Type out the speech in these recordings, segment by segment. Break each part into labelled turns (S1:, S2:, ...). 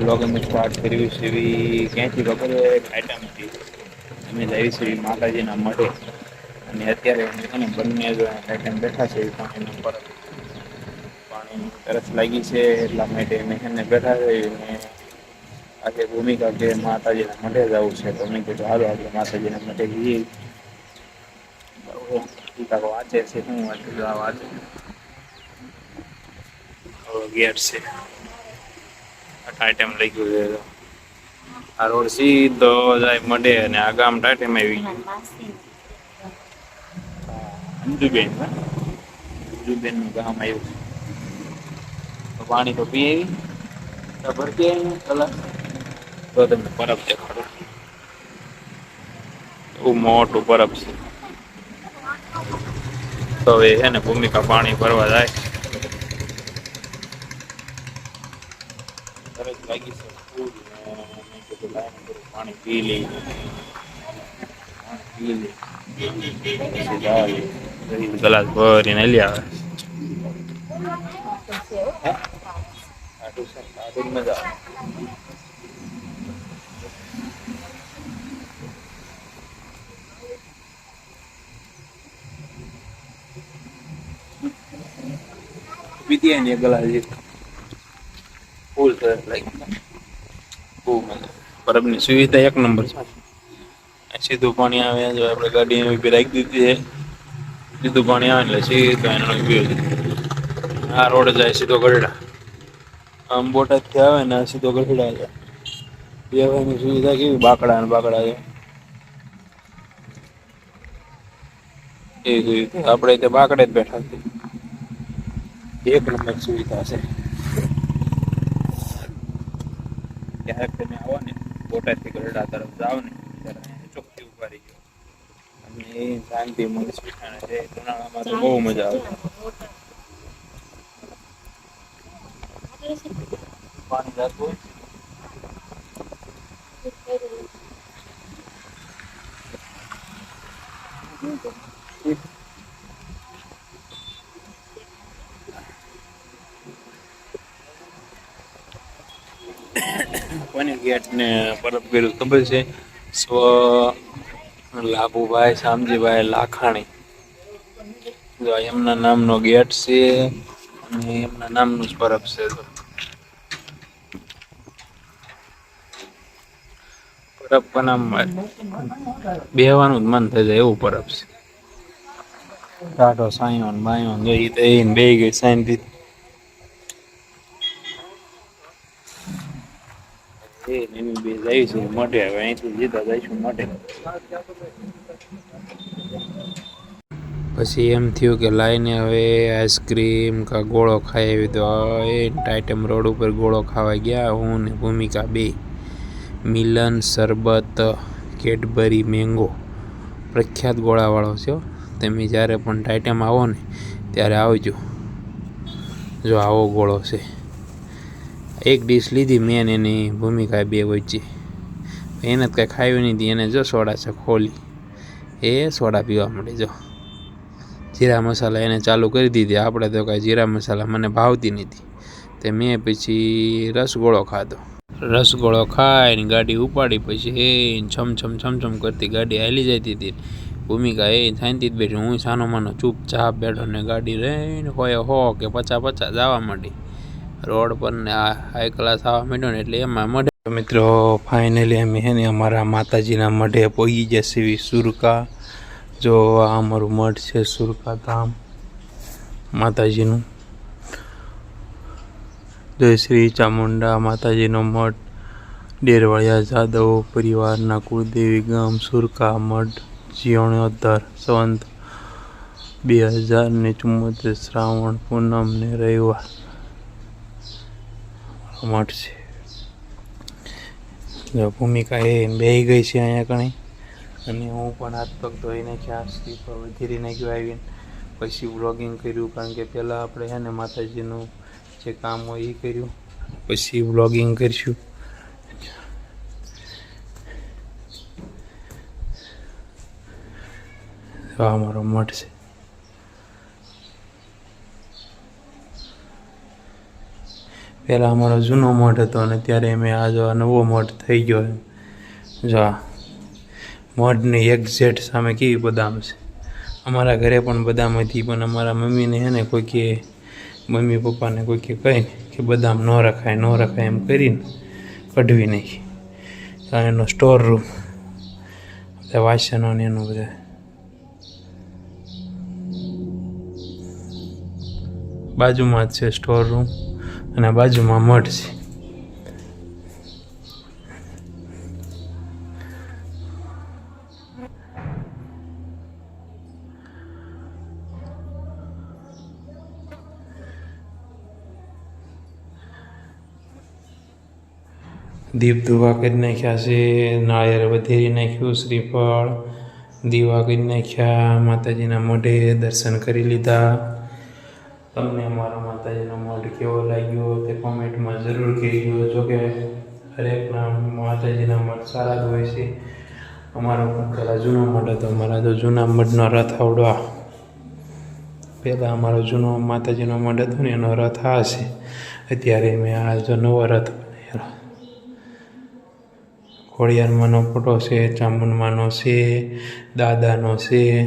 S1: મિત્રો આજનો બ્લોગ અમે સ્ટાર્ટ કર્યું છે. એવી ક્યાંથી ખબર આઈટમથી અમે જઈએ છીએ માતાજીના મઢે. અને અત્યારે અમે બંને આઈટમ બેઠા છે. પાણીના પર પાણી તરસ લાગી છે. એટલા માટે અમે એને બેઠા છે. અને આજે ભૂમિકા કે માતાજીના મઢે જવું છે. તો મેં કીધું, હાલો આપણે માતાજીના મઢે જઈએ. વાંચે છે. શું વાંચું આ વાંચે ગેટ છે. ટાઈટમ લઈ ગયું છે. આ રોડ સીધો જાય મડે અને આ ગામ ટાઈટમ આવી ગયું. અંજુબેન અંજુબેનનું ગામ આવ્યું છે. પાણી તો પી આવી. ભરતી આવી કલાક. તો તમને પરબ દેખાડો. બહુ મોટું પરબ છે. તો હવે છે ને ભૂમિકા પાણી ભરવા જાય. તરત લાગી છે ફૂલ મેં કીધું લાઈને થોડું પાણી પી લઈ પાણી પી લઈ પછી જાય ગ્લાસ ભરીને લઈ આવે આટલું છે આટલું મજા આવે પીતી ને ગ્લાસ સરસ લાગી બહુ મજા સુવિધા એક નંબર છે. સીધું પાણી આવે, જો આપણે ગાડી ઊભી રાખી દીધી છે. સીધું પાણી આવે એટલે સીધું એનો ઊભી આ રોડ જાય સીધો ગઢડા. આમ બોટાદથી આવે ને સીધો ગઢડા જાય. ની સુવિધા કેવી બાકડા ને બાકડા છે એ સુવિધા આપણે તે બાકડે જ બેઠા છે એક નંબર સુવિધા છે ક્યારેક તમે આવો ને, બોટાદથી ગરડા તરફ જાઓ ને, ત્યારે ચોખ્ખી ઊભા રહી ગયો. અને એ શાંતિ મનસ પીઠાણે છે ઉનાળામાં તો બહુ મજા આવે. પાણી જાતું હોય કોની ગેટને પરબ કર્યું ખબર છે? સ્વ લાભુભાઈ, શામજીભાઈ લાખાણી. જો એમના નામનો ગેટ છે અને એમના નામનું જ પરબ છે તો. પરબ પણ આમ બેહવાનું જ મન થઈ જાય એવું પરબ છે. ટાટો સાયો ને બાયો ને જોઈ તો એ બે ગઈ શાંતિ પછી એમ થયું કે લાઈને હવે આઈસ્ક્રીમ કા ગોળો ખાઈ એવી તો એ ટાઈટમ રોડ ઉપર ગોળો ખાવા ગયા હું ને ભૂમિકા બે. મિલન, શરબત, કેડબરી, મેંગો. પ્રખ્યાત ગોળાવાળો છે તમે જ્યારે પણ ટાઈટમ આવો ને ત્યારે આવજો. જો આવો ગોળો છે. એક ડીશ લીધી મેં એની ભૂમિકા બે વચ્ચે. એને જ કાંઈ ખાવી નહીં હતી એને જો સોડા છે ખોલી. એ સોડા પીવા માંડી, જો. જીરા મસાલા એને ચાલુ કરી દીધી, આપણે તો કાંઈ જીરા મસાલા મને ભાવતી નથી તે. મેં પછી રસગોળો ખાધો. રસગોળો ખાઈને ગાડી ઉપાડી, પછી એ છમછમ છમ છમ છમ કરતી ગાડી હાલી જતી હતી ભૂમિકા એ શાંતિ જ બેઠી, હું સાનો માનો ચૂપચાપ બેઠો ને ગાડી રહીને હોય હો કે પચા પચા જવા માંડી. રોડ પર ને આ હાઈ ક્લાસ આવવા માંડ્યો ને એટલે એમાં મઢે. મિત્રો ફાઇનલી અમે હે ને અમારા માતાજીના મઢે પહોંચી જશે એવી સુરકા. જો આ અમારું મઠ છે, સુરકા ધામ માતાજીનું. જય શ્રી ચામુંડા માતાજીનો મઠ ડેરવાળિયા જાદવ પરિવારના કુળદેવી ગામ સુરકા મઠ જીર્ણોદ્ધાર સંત, બે હજાર ને ચુમ્મોતેર શ્રાવણ પૂનમ ને રવિવાર. મઠ છે. ભૂમિકા એ બેહી ગઈ છે અહીંયા કણી અને હું પણ હાથ પગ ધોઈ નાખ્યા વધીરી વધેરી નાખ્યું આવીને. પછી વ્લોગિંગ કર્યું કારણ કે પહેલાં આપણે છે ને માતાજીનું જે કામ હોય એ કર્યું. પછી વ્લોગિંગ કરીશું. આ અમારો મઠ છે. પહેલાં અમારો જૂનો મઠ હતો અને ત્યારે મેં આ જો નવો મઠ થઈ ગયો જો આ મઠની એક્ઝેક્ટ સામે કેવી બદામ છે? અમારા ઘરે પણ બદામ હતી, પણ અમારા મમ્મીને હે ને કોઈ કે, મમ્મી પપ્પાને કોઈ કે કહે ને કે બદામ ન રખાય ન રખાય એમ કરીને કઢવી નાખી. એનો સ્ટોર રૂમ બધા વાસણો ને એનું બધા. બાજુમાં જ છે સ્ટોર રૂમ અને બાજુમાં મઠ છે. દીપ દુવા કરી નાખ્યા છે, નાળિયેર વધેરી નાખ્યું, શ્રીફળ દીવા કરી નાખ્યા, માતાજીના મોઢે દર્શન કરી લીધા. તમને કોમેન્ટમાં જરૂર કહેજો. જોકે હરેકના માતાજીના મઠ સારા જ હોય છે. અમારો પણ પહેલાં જૂનો મઠ હતો. અમારા તો જૂના મઠનો રથ આવડવા. પહેલાં અમારો જૂનો માતાજીનો મઠ હતો ને, એનો રથ આ છે. અત્યારે મેં આ જો નવો રથ બનાવેલો ખોડિયારમાંનો ફોટો છે ચામુંડમાંનો છે, દાદાનો છે.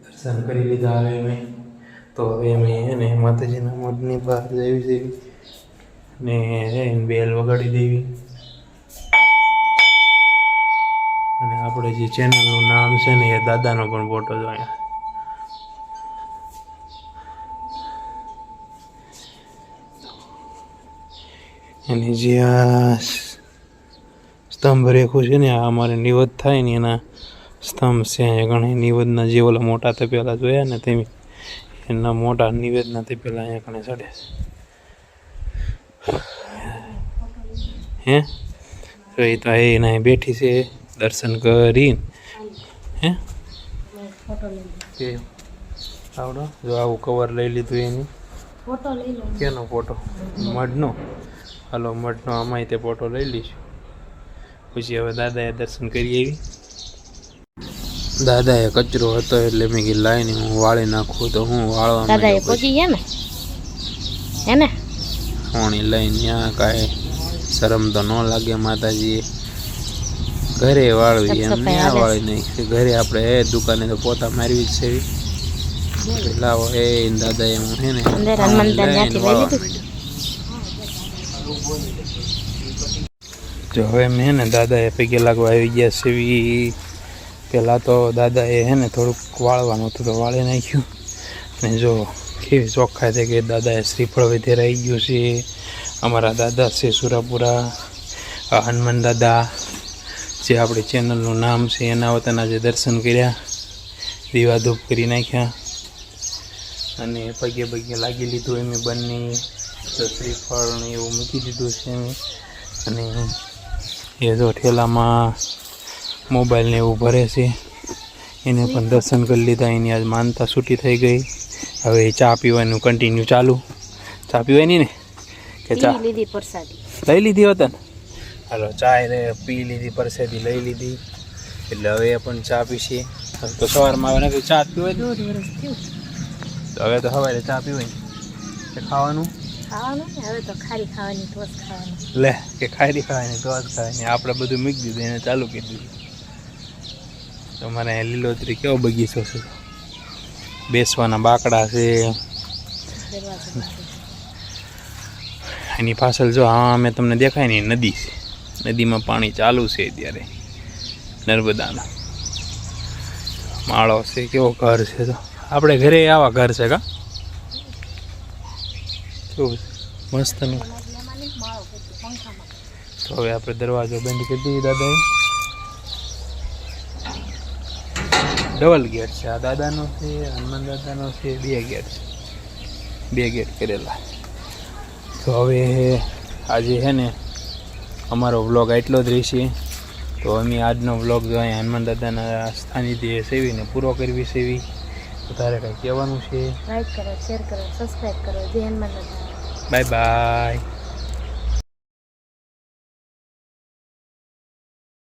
S1: દર્શન કરી લીધા હવે મેં તો હવે એને માતાજીના મઢની બહાર જઈ દેવી ને એને બેલ વગાડી દેવી. અને આપણે જે ચેનલનું નામ છે ને એ દાદાનો પણ ફોટો જો અહીંયા. એની જે આ સ્તંભ રેખું છે ને આ અમારે નિવત થાય ને એના સ્તંભ છે અહીંયા ઘણા. નિવદના જે ઓલા મોટા તપેલા જોયા ને તેમ એના મોટા નિવેદનાથી પહેલાં અહીંયા કણે ચડે છે. હે? તો એ તો એના બેઠી છે દર્શન કરી હે? કે આવડો? જો આવું કવર લઈ લીધું એની.
S2: ફોટો લઈ લો.
S1: કેનો ફોટો મઢનો? હાલો મઢનો આમાંય તે ફોટો લઈ લઈશું. પછી હવે દાદાએ દર્શન કરી આવી. દાદાએ કચરો હતો એટલે મેં કીધું લાઈને હું વાળી નાખું તો હું વાળવા
S2: દાદા એ પહોંચી ગયા ને? હે ને
S1: પાણી લઈને ત્યાં કાંઈ શરમ તો ન લાગે માતાજી ઘરે વાળવી એમ ત્યાં વાળી નહીં. ઘરે આપણે એ દુકાને તો પોતા મારવી જ છે. લાવો એ દાદાએ હું હે ને જો હવે મેં ને દાદાએ પૈકી લાગવા આવી ગયા સેવી પહેલાં તો દાદાએ હે ને થોડુંક વાળવાનું હતું તો વાળી નાખ્યું. અને જો કેવી ચોખ્ખાઈ થઈ કે દાદાએ શ્રીફળ વિધે રહી ગયું છે. અમારા દાદા છે સુરાપુરા હનુમાન દાદા, જે આપણી ચેનલનું નામ છે, એના વતના જે દર્શન કર્યા. દીવા ધૂપ કરી નાખ્યા. અને પગે પગે લાગી લીધું એમ બંને. શ્રીફળ એવું મૂકી દીધું છે એમ. અને એ જો ઠેલામાં મોબાઈલ ને એવું ભરે છે. એને પણ દર્શન કરી લીધા એની આજ માનતા છૂટી થઈ ગઈ. હવે એ ચા પીવાનું કન્ટિન્યુ ચાલુ. ચા પીવાની ને? કે ચા?
S2: લીધી પ્રસાદી.
S1: લઈ લીધી હોતા ને? હાલો ચા એને પી લીધી પરસેદી લઈ લીધી. એટલે હવે એ પણ ચા પીશીએ હવે તો સવારમાં આવે ને ચા પીવાય હવે તો સવારે ચા પીવાય કે ખાવાનું?
S2: ખાવાનું ને? હવે તો ખારી ખાવાની ટોસ ખાવાની.
S1: લે કે ખાઈ ખાવાની તો જ ખાવાની. આપણે બધું મૂકી દીધું એને ચાલુ કરી દીધું. તમારે મને લીલોતરી કેવો બગીચો છે? બેસવાના બાકડા છે. એની પાછળ જો હા અમે તમને દેખાય ને નદી છે. નદીમાં પાણી ચાલુ છે અત્યારે નર્મદાના માળો છે, કેવો ઘર છે તો. આપણે ઘરે આવા ઘર છે કા? છે? મસ્તનું. તો હવે આપણે દરવાજો બંધ કરી દઈએ દાદાએ. ડબલ ગેટ છે. આ દાદાનો છે હનુમાન દાદાનો છે બે ગેટ છે. બે ગેટ કરેલા. તો હવે આજે છે ને અમારો વ્લોગ એટલો જ રહેશે. તો અમે આજનો વ્લોગ જો અહીંયા હનુમાન દાદાના સ્થાનિધ્યે સેવીને પૂરો કરવી સેવી તો તારે કંઈ કહેવાનું છે?
S2: લાઈક કરો શેર કરો સબસ્ક્રાઈબ કરો. જય હનુમાન દાદા.
S1: Bye bye